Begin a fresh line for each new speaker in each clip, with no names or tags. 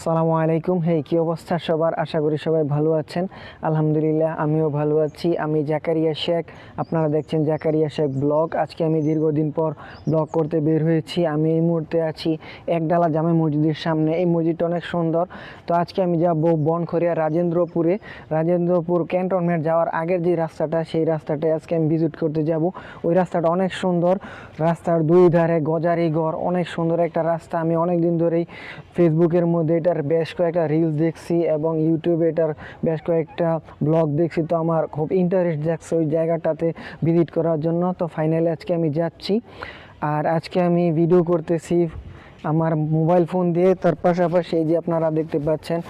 সালামু আলাইকুম। হে কি অবস্থা সবার? আশা করি সবাই ভালো আছেন। আলহামদুলিল্লাহ, আমিও ভালো আছি। আমি জাকারিয়া শেখ। আপনারা দেখছেন জাকারিয়া শেখ ব্লগ। আজকে আমি দীর্ঘদিন পর ব্লগ করতে বের হয়েছি। আমি এই মুহূর্তে আছি একডালা জামে মসজিদের সামনে। এই মসজিদটা অনেক সুন্দর। তো আজকে আমি যাব বনখরিয়া রাজেন্দ্রপুরে। রাজেন্দ্রপুর ক্যান্টনমেন্ট যাওয়ার আগের যে রাস্তাটা, সেই রাস্তাটায় আজকে আমি ভিজিট করতে যাব। ওই রাস্তাটা অনেক সুন্দর। রাস্তার দুই ধারে গজারি ঘর। অনেক সুন্দর একটা রাস্তা। আমি অনেক দিন ধরেই ফেসবুকের মধ্যে এটার বেশ কয়েকটা রিলস দেখছি এবং ইউটিউবে এটার বেশ কয়েকটা ব্লগ দেখছি। তো আমার খুব ইন্টারেস্ট যাচ্ছে ওই জায়গাটাতে ভিজিট করার জন্য। তো ফাইনালি আজকে আমি যাচ্ছি। আর আজকে আমি ভিডিও করতেছি আমার মোবাইল ফোন দিয়ে, তার পাশাপাশি এই যে আপনারা দেখতে পাচ্ছেন,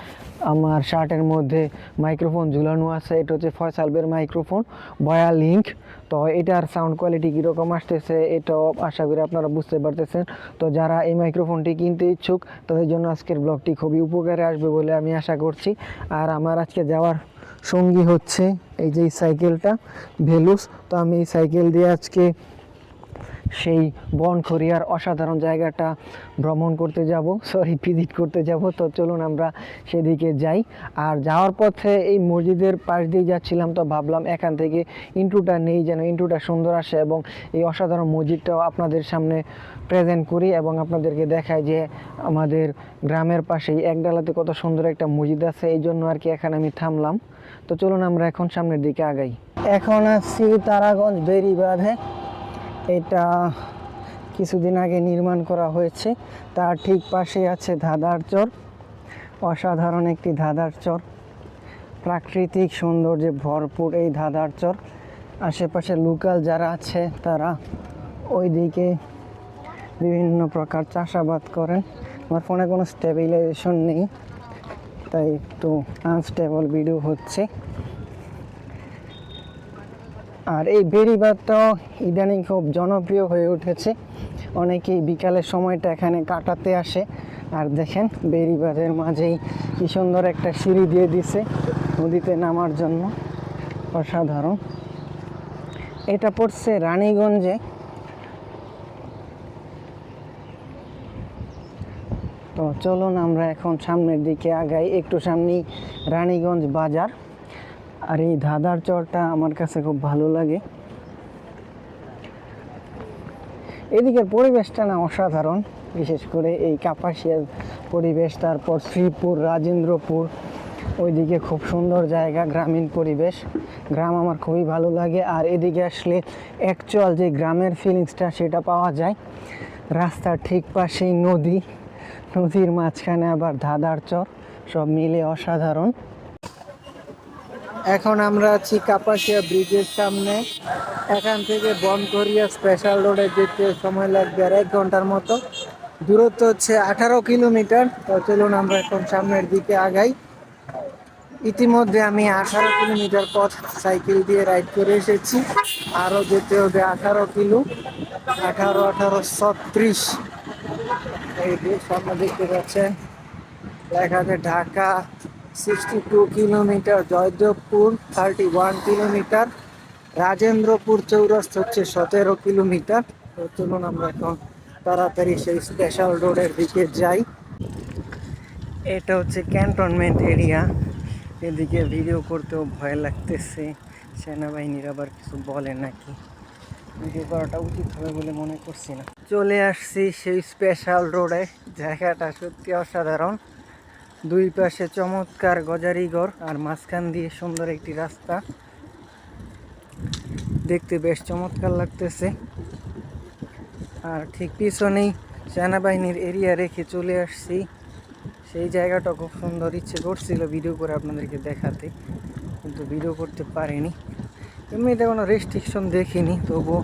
আমার শার্টের মধ্যে মাইক্রোফোন ঝুলানো আছে। এটা হচ্ছে ফয়সালবের মাইক্রোফোন, বয়া লিঙ্ক তো এটার সাউন্ড কোয়ালিটি কীরকম আসতেছে, এটাও আশা করি আপনারা বুঝতে পারতেছেন। তো যারা এই মাইক্রোফোনটি কিনতে ইচ্ছুক, তাদের জন্য আজকের ব্লগটি খুবই উপকারে আসবে বলে আমি আশা করছি। আর আমার আজকে যাওয়ার সঙ্গী হচ্ছে এই যে সাইকেলটা ভেলুস তো আমি এই সাইকেল দিয়ে আজকে সেই বনখরিয়ার অসাধারণ জায়গাটা ভ্রমণ করতে যাব সরি ভিজিট করতে যাব। তো চলুন আমরা সেদিকে যাই। আর যাওয়ার পথে এই মসজিদের পাশ দিয়ে যাচ্ছিলাম, তো ভাবলাম এখান থেকে ইন্টুটা নেই যেন ইন্টুটা সুন্দর আসে এবং এই অসাধারণ মসজিদটাও আপনাদের সামনে প্রেজেন্ট করি এবং আপনাদেরকে দেখাই যে আমাদের গ্রামের পাশেই একডালাতে কত সুন্দর একটা মসজিদ আছে, এই জন্য আর কি এখানে আমি থামলাম। তো চলুন আমরা এখন সামনের দিকে আগাই। এখন আসছি তারাগঞ্জ বেরিবাঁধে এটা কিছুদিন আগে নির্মাণ করা হয়েছে। তার ঠিক পাশে আছে ধাঁধার চর, অসাধারণ একটি ধাঁধার চর। প্রাকৃতিক সৌন্দর্যে ভরপুর এই ধাঁধার চর। আশেপাশে লোকাল যারা আছে, তারা ওই দিকে বিভিন্ন প্রকার চাষাবাদ করেন। আমার ফোনে কোনো স্টেবিলাইজেশন নেই, তাই একটু আনস্টেবল ভিডিও হচ্ছে। আর এই বেড়িবাঁধটাও ইদানিং খুব জনপ্রিয় হয়ে উঠেছে। অনেকেই বিকালের সময়টা এখানে কাটাতে আসে। আর দেখেন বেড়িবাঁধের মাঝেই কি সুন্দর একটা সিঁড়ি দিয়ে দিছে নদীতে নামার জন্য। অসাধারণ। এটা পড়ছে রানীগঞ্জে। তো চলুন আমরা এখন সামনের দিকে আগাই। একটু সামনেই রানীগঞ্জ বাজার। আর এই ধাঁধার চরটা আমার কাছে খুব ভালো লাগে। এদিকের পরিবেশটা না অসাধারণ, বিশেষ করে এই কাপাসিয়ার পরিবেশ, তারপর শ্রীপুর, রাজেন্দ্রপুর, ওইদিকে খুব সুন্দর জায়গা, গ্রামীণ পরিবেশ। গ্রাম আমার খুবই ভালো লাগে। আর এদিকে আসলে অ্যাকচুয়াল যে গ্রামের ফিলিংসটা সেটা পাওয়া যায়। রাস্তার ঠিক পাশেই নদী, নদীর মাঝখানে আবার ধাঁধার চর, সব মিলে অসাধারণ। এখন আমরা আছি কাপাসিয়া ব্রিজের সামনে। এখান থেকে বনকরিয়া স্পেশাল রোডে যেতে সময় লাগবে আর এক ঘণ্টার মতো। দূরত্ব হচ্ছে আঠারো কিলোমিটার। তো চলুন আমরা এখন সামনের দিকে আগাই। ইতিমধ্যে আমি আঠারো কিলোমিটার পথ সাইকেল দিয়ে রাইড করে এসেছি। আরও যেতে হবে আঠারো কিলো। আঠারো আঠারো, ছত্রিশ। এই সামনে দেখতে পাচ্ছেন। আছে Dhaka. Sixty two kilometre, Joydebpur, thirty one kilometre, Rajendrapur Chowrasta হচ্ছে সতেরো কিলোমিটার। তো চলুন আমরা এখন তাড়াতাড়ি সেই স্পেশাল রোডের দিকে যাই। এটা হচ্ছে ক্যান্টনমেন্ট এরিয়া এদিকে ভিডিও করতেও ভয় লাগতেছে। সেনাবাহিনীর আবার কিছু বলে নাকি? ভিডিও করাটা উচিত হবে বলে মনে করছি না। চলে আসছি সেই স্পেশাল রোডে জায়গাটা সত্যি অসাধারণ। দুই পাশে চমৎকার গজারিঘর আর মাঝখান দিয়ে সুন্দর একটি রাস্তা। দেখতে বেশ চমৎকার লাগতেছে। আর ঠিক পিছনেই সেনাবাহিনীর এরিয়া রেখে চলে আসছি। সেই জায়গাটা খুব সুন্দর ইচ্ছে করছিল ভিডিও করে আপনাদেরকে দেখাতে, কিন্তু ভিডিও করতে পারিনি। এমনিতে কোনো রেস্ট্রিকশন দেখিনি, তবুও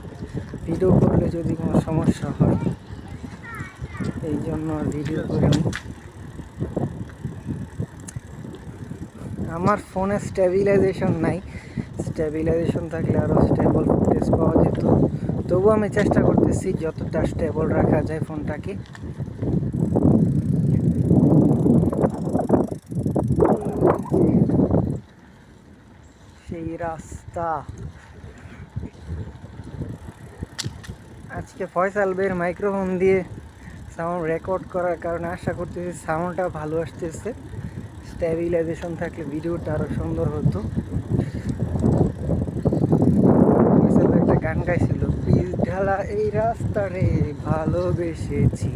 ভিডিও করলে যদি কোনো সমস্যা হয়, এই জন্য ভিডিও করিনি। আমার ফোনে স্টেবিলাইজেশন নাই। স্টেবিলাইজেশন থাকলে আরও স্টেবল ফুটেজ পাওয়া যেত। তবুও আমি চেষ্টা করতেছি যতটা স্টেবল রাখা যায় ফোনটাকে সেই রাস্তা। আজকে ফয়সাল বের মাইক্রোফোন দিয়ে সাউন্ড রেকর্ড করার কারণে আশা করতেছি সাউন্ডটা ভালো আসতেছে। স্ট্যাবিলাইজেশন থাকলে ভিডিওটা আরও সুন্দর হতো। একটা গান গাইছিল পিচ ঢালা এই রাস্তারে ভালোবেসেছি।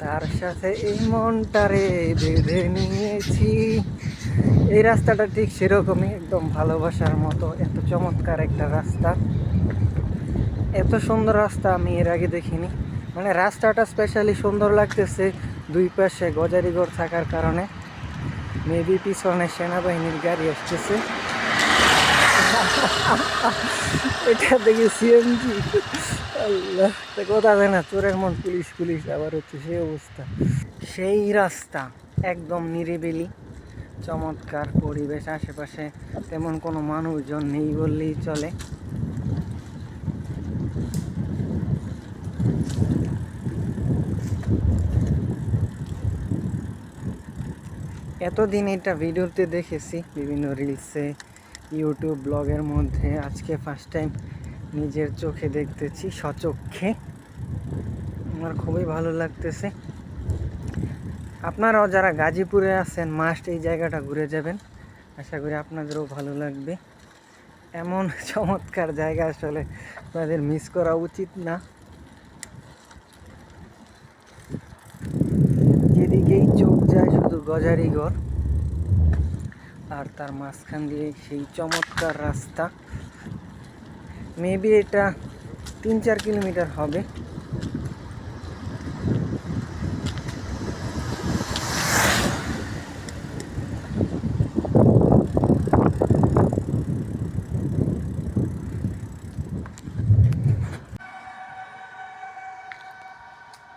তার সাথে এই মনটারে বেঁধে নিয়েছি। এই রাস্তাটা ঠিক সেরকমই, একদম ভালোবাসার মতো, এত চমৎকার একটা রাস্তা। এত সুন্দর রাস্তা আমি এর আগে দেখিনি। মানে রাস্তাটা স্পেশালি সুন্দর লাগতেছে দুই পাশে গজারিঘর থাকার কারণে। মেবি পিছনে সেনাবাহিনীর গাড়ি আসতেছে এটা দেখি সিএমজি আল্লাহ কথা যায় না চোরের মন পুলিশ পুলিশ আবার হচ্ছে সেই অবস্থা সেই রাস্তা একদম নিরিবিলি চমৎকার পরিবেশ, আশেপাশে তেমন কোনো মানুষজন নেই বললেই চলে। এতদিন এটা ভিডিওতে দেখেছি, বিভিন্ন রিলসে ইউটিউব ব্লগের মধ্যে। আজকে ফার্স্ট টাইম নিজের চোখে দেখতেছি, সচক্ষে। আমার খুবই ভালো লাগতেছে। আপনারাও যারা গাজীপুরে আছেন মাস্ট এই জায়গাটা ঘুরে যাবেন। আশা করি আপনাদেরও ভালো লাগবে। এমন চমৎকার জায়গা আসলে আপনাদের মিস করা উচিত না যেদিকেই চোখ যায় শুধু গজারিঘর আর তার মাঝখান দিয়ে সেই চমৎকার রাস্তা। মেবি এটা তিন চার কিলোমিটার হবে।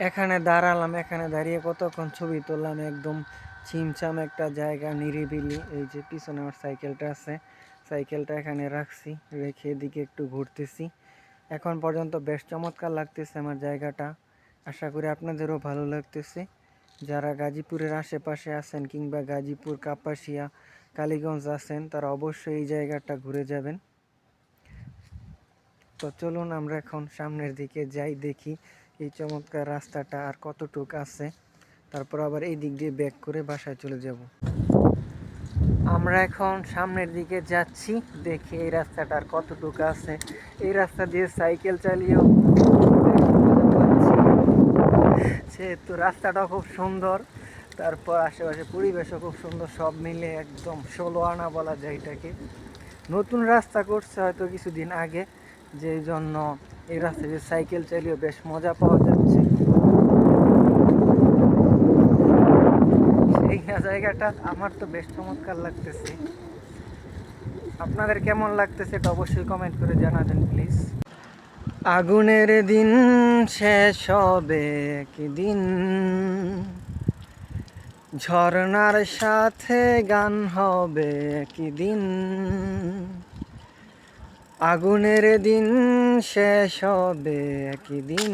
এখানে দাঁড়ালাম, এখানে দাঁড়িয়ে কতক্ষণ ছবি তুললাম, একদম ছিমছাম একটা জায়গা নিরিবিলি। এই যে পিছনে আমার সাইকেলটা আছে। সাইকেলটা এখানে রাখছি, রেখে এদিকে একটু ঘুরতেছি। এখন পর্যন্ত বেশ চমৎকার লাগতেছে আমার জায়গাটা। আশা করি আপনাদেরও ভালো লাগতেছে। যারা গাজীপুরের আশেপাশে আছেন কিংবা গাজীপুর, কাপাসিয়া, কালীগঞ্জ আছেন, তারা অবশ্যই এই জায়গাটা ঘুরে যাবেন। তো চলুন আমরা এখন সামনের দিকে যাই, দেখি এই চমৎকার রাস্তাটা আর কতটুক আছে। তারপর আবার এই দিক দিয়ে ব্যাক করে বাসায় চলে যাব। আমরা এখন সামনের দিকে যাচ্ছি। দেখি এই রাস্তাটা আর কতটুকু আছে। এই রাস্তা দিয়ে সাইকেল চালিয়েও সেহেতু রাস্তাটা খুব সুন্দর, তারপর আশেপাশে পরিবেশও খুব সুন্দর, সব মিলে একদম ষোলো আনা বলা যায় এটাকে। নতুন রাস্তা করছে হয়তো কিছুদিন আগে যে জন্য এই রাস্তায় যে সাইকেল চালিয়েও বেশ মজা পাওয়া যাচ্ছে এই জায়গাটা আমার তো বেশ চমৎকার লাগতেছে। আপনাদের কেমন লাগতেছে এটা অবশ্যই কমেন্ট করে জানাবেন প্লিজ আগুনের দিন শেষ হবে একদিন। ঝর্ণার সাথে গান হবে একদিন। আগুনের দিন শেষ হবে একদিন।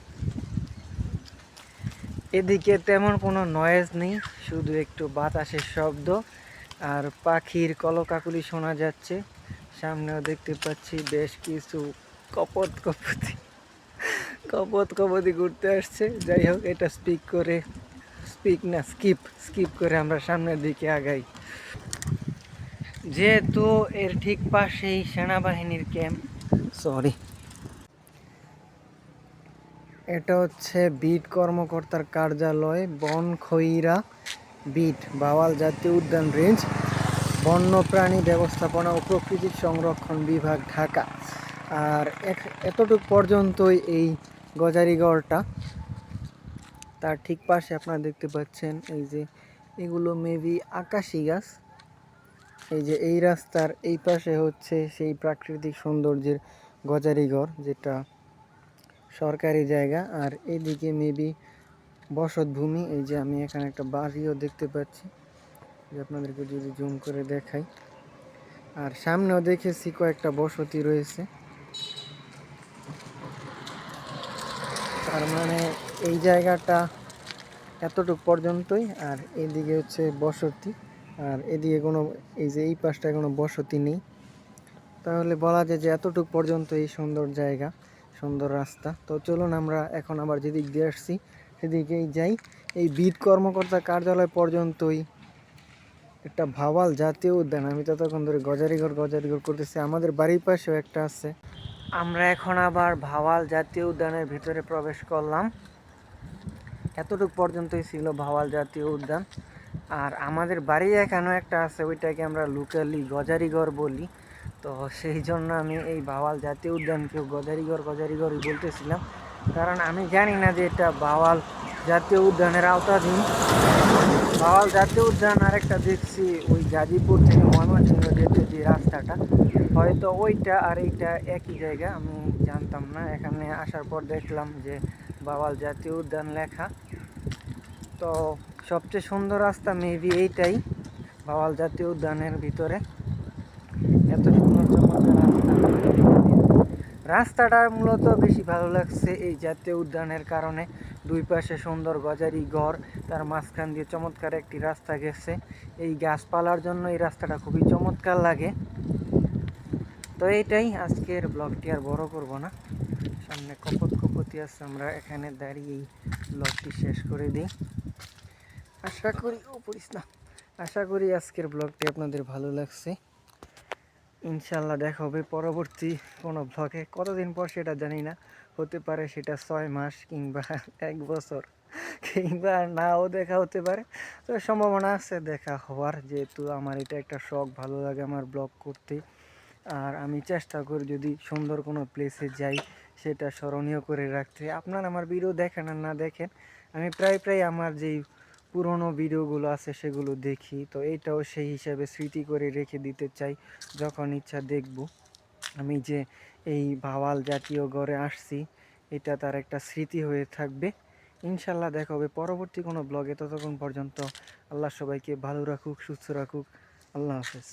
এদিকে তেমন কোনো নয়েজ নেই, শুধু একটু বাতাসের শব্দ, আর পাখির কলকাকুলি শোনা যাচ্ছে। সামনেও দেখতে পাচ্ছি বেশ কিছু কপত কপতি কপত কপতি ঘুরতে আসছে। যাই হোক, এটা স্পিক করে স্পিক না স্কিপ স্কিপ করে আমরা সামনের দিকে আগাই। যেহেতু এর ঠিক পাশেই সেনাবাহিনীর ক্যাম্প সরি এটা হচ্ছে বিট কর্মকর্তার কার্যালয় বন খইরা বিট, বাওয়াল জাতীয় উদ্যান রেঞ্জ বন্যপ্রাণী ব্যবস্থাপনা ও প্রকৃতি সংরক্ষণ বিভাগ, ঢাকা। আর এতটুক পর্যন্তই এই গজারিগড়টা। তার ঠিক পাশে আপনারা দেখতে পাচ্ছেন এই যে এগুলো মেবি আকাশি গাছ। এই যে এই রাস্তার এই পাশে হচ্ছে সেই প্রাকৃতিক সৌন্দর্যের গজারিঘর যেটা সরকারি জায়গা, আর এদিকে মেবি বসত ভূমি এই যে আমি এখানে একটা বাড়িও দেখতে পাচ্ছি। যে আপনাদেরকে যদি জুম করে দেখাই। আর সামনেও দেখেছি কয়েকটা বসতি রয়েছে। তার মানে এই জায়গাটা এতটুক পর্যন্তই, আর এদিকে হচ্ছে বসতি, আর এদিকে কোনো, এই যে এই পাশটায় কোনো বসতি নেই। তাহলে বলা যায় যে এতটুক পর্যন্ত এই সুন্দর জায়গা। সুন্দর রাস্তা। তো চলুন আমরা এখন আবার যেদিক দিয়ে আসছি, সেদিকেই যাই। এই বিদ কর্মকর্তা কার্যালয় পর্যন্তই একটা ভাওয়াল জাতীয় উদ্যান। আমি ততক্ষণ ধরে গজারিঘর গজারিঘর করতেছি। আমাদের বাড়ির পাশেও একটা আছে। আমরা এখন আবার ভাওয়াল জাতীয় উদ্যানের ভিতরে প্রবেশ করলাম। এতটুকু পর্যন্তই ছিল ভাওয়াল জাতীয় উদ্যান। আর আমাদের বাড়ি এখানেও একটা আছে, ওইটাকে আমরা লোকালি গজারিঘর বলি। তো সেই জন্য আমি এই বাওয়াল জাতীয় উদ্যানকেও গজারিঘর গজারিঘরই বলতেছিলাম। কারণ আমি জানি না যে এটা বাওয়াল জাতীয় উদ্যানের আওতাধীন। বাওয়াল জাতীয় উদ্যান আরেকটা দেখছি, ওই গাজীপুর থেকে ময়মনসিংহ যেতে যে রাস্তাটা, হয়তো ওইটা আর এইটা একই জায়গা, আমি জানতাম না। এখানে আসার পর দেখলাম যে বাওয়াল জাতীয় উদ্যান লেখা। তো সবচেয়ে সুন্দর রাস্তা মেবি এইটাই, বাওয়াল জাতীয় উদ্যানের ভিতরে এত সুন্দর চমৎকার রাস্তা রাস্তাটা মূলত বেশি ভালো লাগছে এই জাতীয় উদ্যানের কারণে। দুই পাশে সুন্দর গজারি ঘর, তার মাঝখান দিয়ে চমৎকার একটি রাস্তা গেছে। এই গাছপালার জন্য এই রাস্তাটা খুবই চমৎকার লাগে। তো এইটাই আজকের ব্লগটি, আর বড় করব না। সামনে কপত কপতি আছে, আমরা এখানে দাঁড়িয়ে এই ব্লগটি শেষ করে দিই। আশা করি, ও পড়িস না আশা করি আজকের ব্লগটি আপনাদের ভালো লাগছে। ইনশাল্লাহ দেখা হবে পরবর্তী কোনো ব্লগে কতদিন পর সেটা জানি না, হতে পারে সেটা ছয় মাস কিংবা এক বছর কিংবা নাও দেখা হতে পারে। তো সম্ভাবনা আছে দেখা হওয়ার, যেহেতু আমার এটা একটা শখ, ভালো লাগে আমার ব্লগ করতে। আর আমি চেষ্টা করি যদি সুন্দর কোনো প্লেসে যাই, সেটা স্মরণীয় করে রাখতে। আপনার আমার ভিডিও দেখেন আর না দেখেন, আমি প্রায় প্রায় আমার যেই পুরনো ভিডিওগুলো আছে সেগুলো দেখি। তো এটাও সেই হিসাবে স্মৃতি করে রেখে দিতে চাই, যখন ইচ্ছা দেখব। আমি যে এই ভাওয়াল জাতীয় গড়ে আসছি, এটা তার একটা স্মৃতি হয়ে থাকবে। ইনশাল্লাহ দেখা হবে পরবর্তী কোনো ব্লগে ততক্ষণ পর্যন্ত আল্লাহ সবাইকে ভালো রাখুক, সুস্থ রাখুক। আল্লাহ হাফেজ।